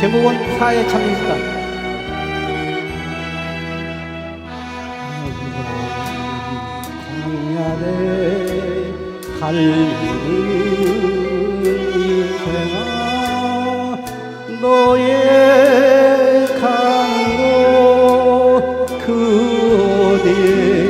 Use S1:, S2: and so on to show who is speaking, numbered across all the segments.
S1: 제목은 사회 참여수단. 달리는 인생아 너의 강도 그 어디에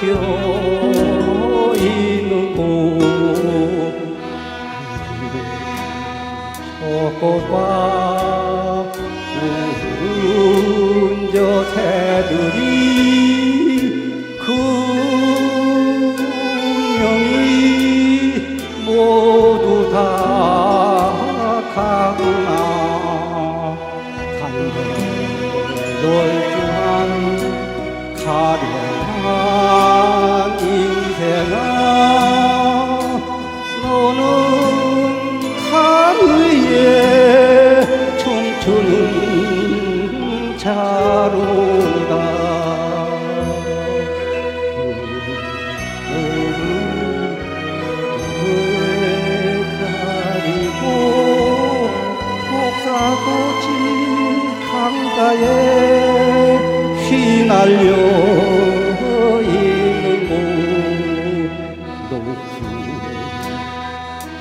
S1: 껴 있는 곳. 벚꽃과 우는 저 새들이 그 운명이 모두 다 가구나. 산들 강가에 휘날려 있는 곳 높은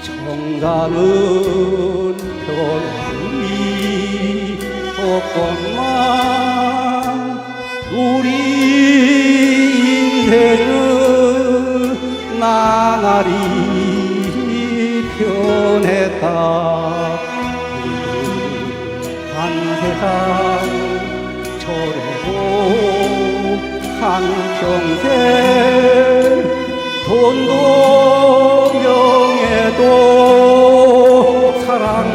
S1: 정다는 별이 없건만 날이 변했다. 한 세상 저래도 한 평생 돈도 명예도 사랑도